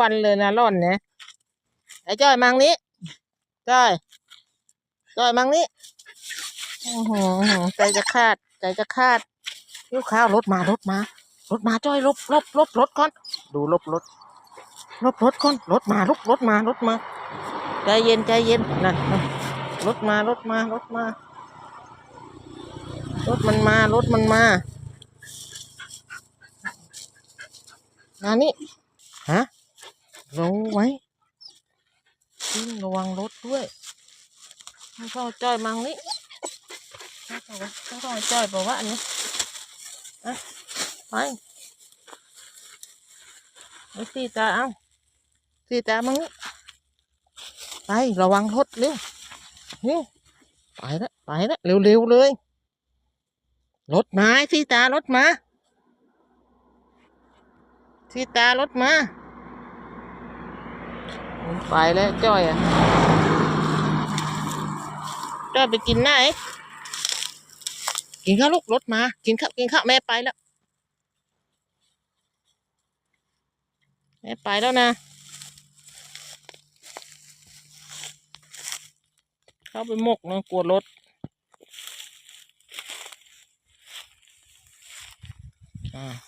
วันเลยนะร่อนเนี่ยไอ้จ้อยมังนี้จ้อยจ้อยมังนี้อื้อหือใจจะขาดใจจะขาดยิ้วข้าวรถมารถมารถมาจ้อยลบลบลบรถก่อน ดูลบรถลบรถก่อนรถมาลุกรถมารถมาใจเย็นใจเย็นนั่นรถมารถมารถมารถมันมารถมันมานานี่ ไว้ทิ้งระวังรถด้วยไม่เข้าจ้อยมังนี่ไม่เข้าวะไม่เข้าจ้อยบอกว่าอันนี้อะไปไอ้สีตาเอาสีตามังนี่ไประวังรถเร็วนี่ไปล้วไปล้วเร็วๆเลยรถมาสีตารถมาสีตารถมา ไปแล้วจ้อยอะจ้อยไปกินไหนกินข้าวลูกรถมา กินข้าวกินข้าวแม่ไปแล้ว แม่ไปแล้วนะ เข้าไปหมกนะกลัวรถอ่า